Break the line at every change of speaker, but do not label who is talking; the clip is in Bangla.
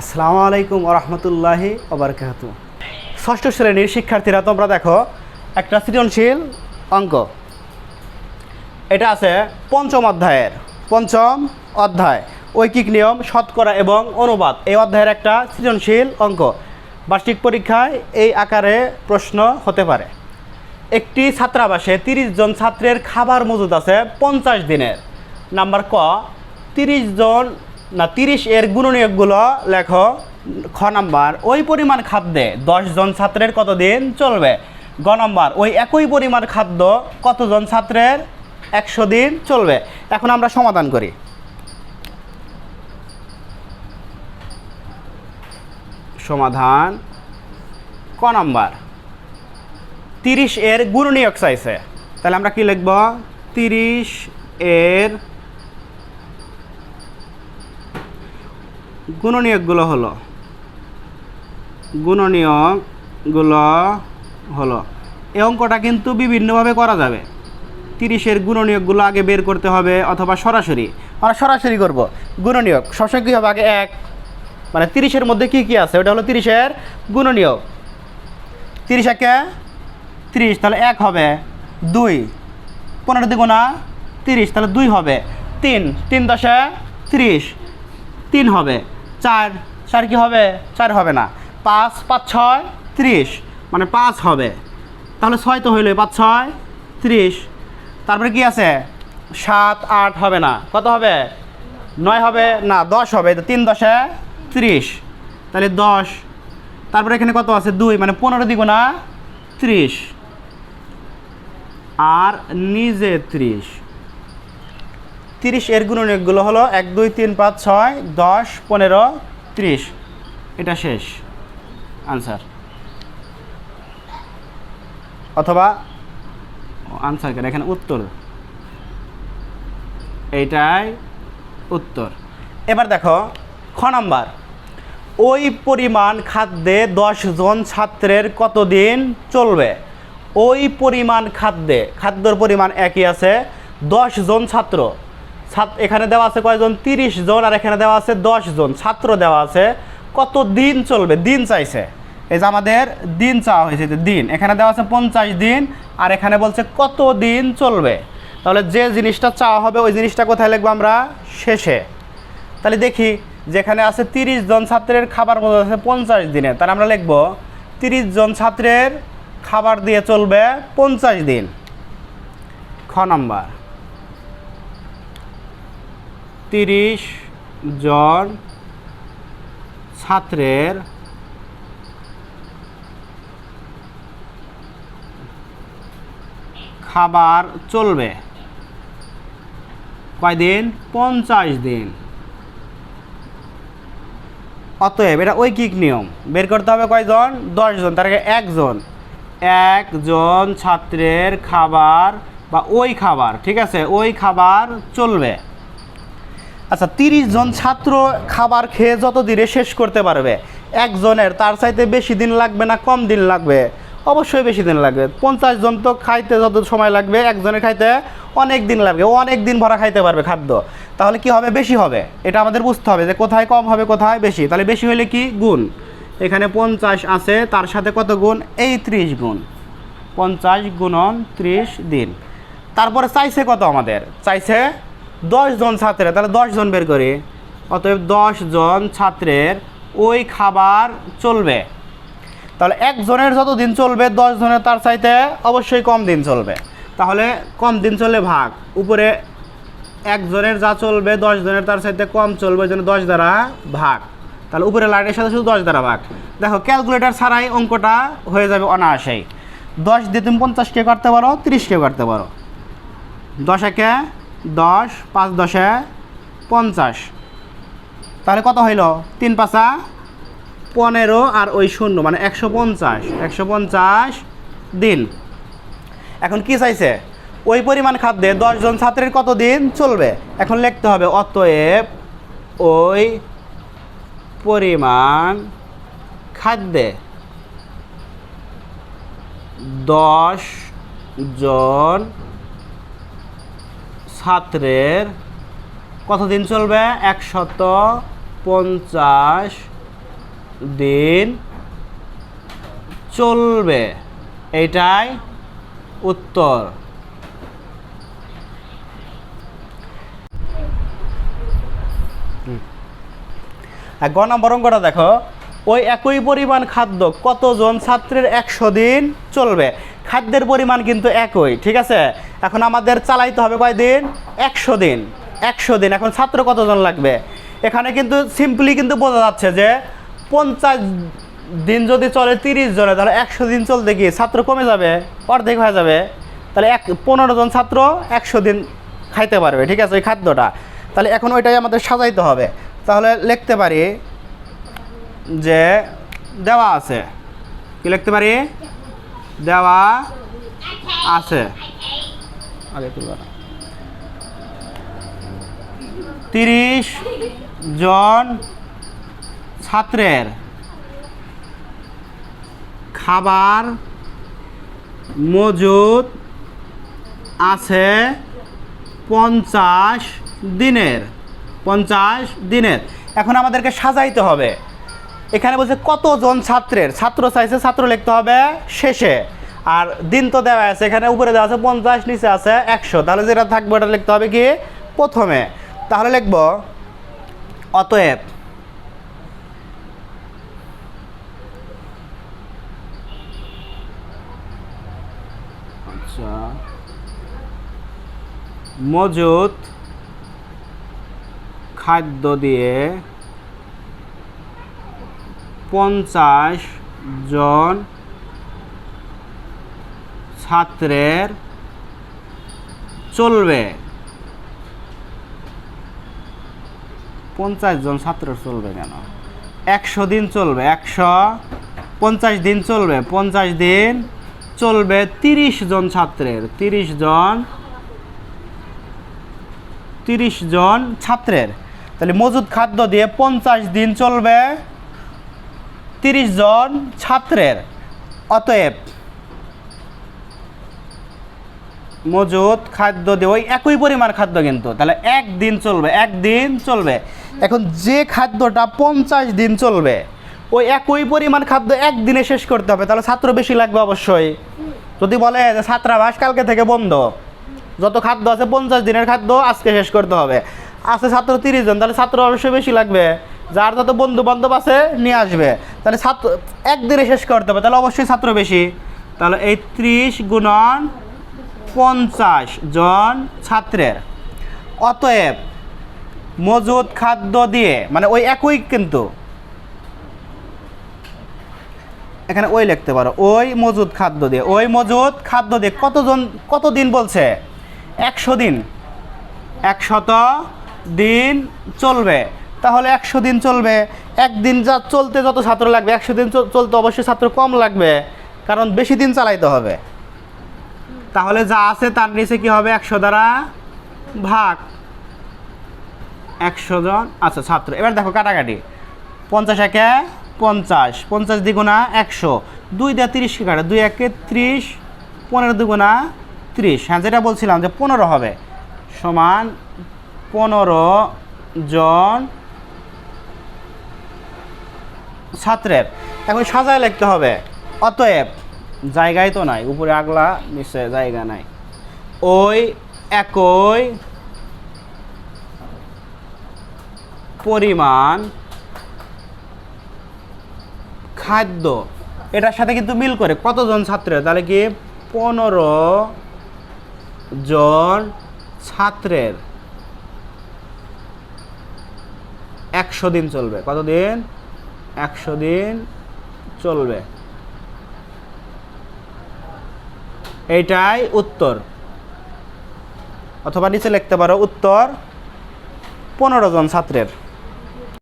আসসালামু আলাইকুম রহমতুল্লাহি ওবরকাত ষষ্ঠ শ্রেণির শিক্ষার্থীরা, তোমরা দেখো, একটা সৃজনশীল অঙ্ক। এটা আছে পঞ্চম অধ্যায়ের। পঞ্চম অধ্যায়, ঐকিক নিয়ম, শতকরা এবং অনুবাদ। এই অধ্যায়ের একটা সৃজনশীল অঙ্ক। বার্ষিক পরীক্ষায় এই আকারে প্রশ্ন হতে পারে। একটি ছাত্রাবাসে তিরিশ জন ছাত্রের খাবার মজুদ আছে পঞ্চাশ দিনের। নাম্বার ক, তিরিশ জন না, তিরিশ এর গুণনীয়কগুলো লেখো, খ নাম্বার, ওই পরিমাণ খাদ্যে দশ জন ছাত্রের কতদিন চলবে? গ নম্বর, ওই একই পরিমাণ খাদ্য কতজন ছাত্রের একশো দিন চলবে? এখন আমরা সমাধান করি। সমাধান, ক নাম্বার, তিরিশ এর গুণনীয়ক চাইছে তাহলে আমরা কি লিখব? তিরিশ এর গুণনীয়কগুলো হলো। গুণনীয়কগুলো হলো। এই অঙ্কটা কিন্তু বিভিন্নভাবে করা যাবে। তিরিশের গুণনীয়কগুলো আগে বের করতে হবে অথবা সরাসরি। আমরা সরাসরি করব। গুণনীয়ক সবসময় কী হবে আগে এক। মানে তিরিশের মধ্যে কি কি আছে? ওটা হলো তিরিশের গুণনীয়ক। তিরিশ একে তিরিশ, তাহলে এক হবে দুই। পনেরো দ্বিগুণা তিরিশ, তাহলে দুই হবে তিন। তিন দশে তিরিশ। তিন হবে। চার চার কি হবে? চার হবে না। পাঁচ পাঁচ, ছয়, ত্রিশ। মানে পাঁচ হবে। তাহলে ছয় তো হইল পাঁচ, ছয়, ত্রিশ। তারপরে কি আছে? সাত, আট হবে না। কত হবে? নয় হবে না, দশ হবে। তো তিন দশে ত্রিশ। তাহলে দশ। তারপরে এখানে কত আছে? দুই মানে পনেরো দ্বিগুণা ত্রিশ। আর নিজে ত্রিশ। তিরিশ এর গুণনীয়কগুলো হলো এক, দুই, তিন, পাঁচ, ছয়, দশ, পনেরো, ত্রিশ। এটা শেষ আনসার। অথবা আনসার কেন? এখানে উত্তর। এইটাই উত্তর। এবার দেখো, খ নাম্বার। ওই পরিমাণ খাদ্যে জন ছাত্রের কতদিন চলবে? ওই পরিমাণ খাদ্যে, খাদ্যর পরিমাণ একই আছে জন ছাত্র। এখানে দেওয়া আছে কয়জন? তিরিশ জন, আর এখানে দেওয়া আছে দশ জন। ছাত্র দেওয়া আছে। কত দিন চলবে? দিন চাইছে। এই যে আমাদের দিন চাওয়া হয়েছে যে দিন। এখানে দেওয়া আছে পঞ্চাশ দিন, আর এখানে বলছে কত দিন চলবে? তাহলে যে জিনিসটা চাওয়া হবে, ওই জিনিসটা কোথায় লিখব আমরা? শেষে। তাহলে দেখি, যেখানে আছে তিরিশ জন ছাত্রের খাবার মতো আছে পঞ্চাশ দিনে। তাহলে আমরা লিখব, তিরিশ জন ছাত্রের খাবার দিয়ে চলবে পঞ্চাশ দিন। খ নাম্বার। তিরিশ জন ছাত্রের খাবার চলবে। কয়দিন পঞ্চাশ দিন। অতএব এটা ঐকিক নিয়ম। বের করতে হবে কয়জন? দশজন তার একজন। একজন ছাত্রের খাবার বা ওই খাবার, ঠিক আছে? ওই খাবার চলবে। আচ্ছা তিরিশ জন ছাত্র খাবার খেয়ে যত দিনে শেষ করতে পারবে, একজনের তার চাইতে বেশি দিন লাগবে না কম দিন লাগবে? অবশ্যই বেশি দিন লাগবে। পঞ্চাশ জন তো খাইতে যত সময় লাগবে, একজনের খাইতে অনেক দিন লাগবে, অনেক দিন ভরা খাইতে পারবে খাদ্য। তাহলে কি হবে? বেশি হবে। এটা আমাদের বুঝতে হবে যে কোথায় কম হবে, কোথায় বেশি। তাহলে বেশি হলে কি? গুণ। এখানে পঞ্চাশ আছে, তার সাথে কত গুণ? এই ত্রিশ গুণ। পঞ্চাশ গুণন ত্রিশ দিন। তারপরে চাইছে কত আমাদের? চাইছে দশ জন ছাত্রের, তাহলে দশ জন বের করি। অতএব দশ জন ছাত্রের ওই খাবার চলবে। তাহলে একজনের যত দিন চলবে জনের তার চাইতে অবশ্যই কম দিন চলবে। তাহলে কম দিন চললে ভাগ। উপরে একজনের যা চলবে জনের তার চাইতে কম চলবে, ওই জন্য দশ দ্বারা ভাগ। তাহলে উপরে লাইনের সাথে শুধু দশ দ্বারা ভাগ। দেখো, ক্যালকুলেটার ছাড়াই অঙ্কটা হয়ে যাবে অনায়াসেই। দশ দিয়ে তুমি পঞ্চাশকে করতে পারো তিরিশকে করতে পারো। দশ একে দশ, পাঁচ দশে পঞ্চাশ। তাহলে কত হইল? তিন পাঁচা পনেরো আর ওই শূন্য মানে একশো পঞ্চাশ। একশো পঞ্চাশ দিন। এখন কি চাইছে? ওই পরিমাণ খাদ্যে দশজন ছাত্রের কত দিন চলবে? এখন লিখতে হবে, অতএব ওই পরিমাণ খাদ্যে দশ জন ছাত্রের কতদিন চলবে? একশত পঞ্চাশ দিন চলবে। এইটাই উত্তর। গ নম্বর অঙ্কটা দেখো। ওই একই পরিমাণ খাদ্য কতজন ছাত্রের একশো দিন চলবে? খাদ্যের পরিমাণ কিন্তু একই, ঠিক আছে? এখন আমাদের চালাইতে হবে কয়দিন একশো দিন একশো দিন। এখন ছাত্র কতজন লাগবে? এখানে কিন্তু সিম্পলি কিন্তু বোঝা যাচ্ছে যে পঞ্চাশ দিন যদি চলে তিরিশ জনে, তাহলে একশো দিন চলতে গিয়ে ছাত্র কমে যাবে, অর্ধেক হয়ে যাবে। তাহলে এক, পনেরো জন ছাত্র একশো দিন খাইতে পারবে, ঠিক আছে, ওই খাদ্যটা। তাহলে এখন ওইটাই আমাদের সাজাইতে হবে। তাহলে লিখতে পারি যে দেওয়া আছে। কি লিখতে পারি? দেওয়া আছে। আগে তিরিশ জন ছাত্রের খাবার মজুদ আছে পঞ্চাশ দিনের। পঞ্চাশ দিনের। এখন আমাদেরকে সাজাইতে হবে। এখানে বলছে কতজন ছাত্রের? ছাত্র চাইছে, ছাত্র লিখতে হবে শেষে। আর দিন তো দেওয়া আছে, এখানে উপরে দেওয়া আছে পঞ্চাশ, নিচে আছে একশো। তাহলে যেটা থাকবে, ওটা লিখতে হবে কি? প্রথমে। তাহলে লিখব, অতএব আচ্ছা খাদ্য দিয়ে পঞ্চাশ জন ছাত্রের চলবে। পঞ্চাশ জন ছাত্রের চলবে কেন? একশো দিন চলবে, একশো পঞ্চাশ দিন চলবে, পঞ্চাশ দিন চলবে তিরিশ জন ছাত্রের, তিরিশ জন তিরিশ জন ছাত্রের। তাহলে মজুদ খাদ্য দিয়ে পঞ্চাশ দিন চলবে। তিরিশ জন ছাত্রের। অতএব মজুদ খাদ্য দিয়ে ওই একই পরিমাণ খাদ্য কিন্তু। তাহলে একদিন চলবে একদিন চলবে। এখন যে খাদ্যটা পঞ্চাশ দিন চলবে, ওই একই পরিমাণ খাদ্য একদিনে শেষ করতে হবে। তাহলে ছাত্র বেশি লাগবে অবশ্যই। যদি বলে যে ছাত্রাবাস কালকে থেকে বন্ধ, যত খাদ্য আছে পঞ্চাশ দিনের খাদ্য আজকে শেষ করতে হবে। আছে ছাত্র তিরিশ জন, তাহলে ছাত্র অবশ্যই বেশি লাগবে। যার যত বন্ধু বান্ধব আছে নিয়ে আসবে। তাহলে ছাত্র, একদিনে শেষ করতে হবে, তাহলে অবশ্যই ছাত্র বেশি। তাহলে এই ত্রিশ গুণন পঞ্চাশ জন ছাত্রের। অতএব মজুদ খাদ্য দিয়ে মানে ওই একই কিন্তু। এখানে ওই লিখতে পারো, ওই মজুদ খাদ্য দিয়ে, ওই মজুদ খাদ্য দিয়ে কতজন কত দিন বলছে? একশো দিন। একশত দিন চলবে। তাহলে একশো দিন চলবে। একদিন যা চলতে যত ছাত্র লাগবে, একশো দিন চল- চলতে অবশ্যই ছাত্র কম লাগবে, কারণ বেশি দিন চালাইতে হবে। তাহলে যা আছে তার নিচে কি হবে? একশো দ্বারা ভাগ একশো জন আচ্ছা ছাত্র। এবার দেখো কাটাকাটি। পঞ্চাশ একে পঞ্চাশ পঞ্চাশ দ্বিগুণা একশো। দুই দেয়া তিরিশকে কাটে, দুই একে ত্রিশ, পনেরো দুগুণা ত্রিশ। হ্যাঁ যেটা বলছিলাম যে পনেরো হবে। সমান পনেরো জন ছাত্রের। এখন সাজায় লিখতে হবে। অতএব, জায়গায় তো নাই, উপরে আগলা, নিচে জায়গা নাই। ওই একই পরিমাণ খাদ্য। এটার সাথে কিন্তু মিল করে কতজন ছাত্রের? তাহলে কি পনেরো জন ছাত্রের। একশো দিন চলবে। কতদিন? একশো দিন চলবে। এইটাই উত্তর। অথবা নিচে লিখতে পারো উত্তর পনেরো জন ছাত্রের।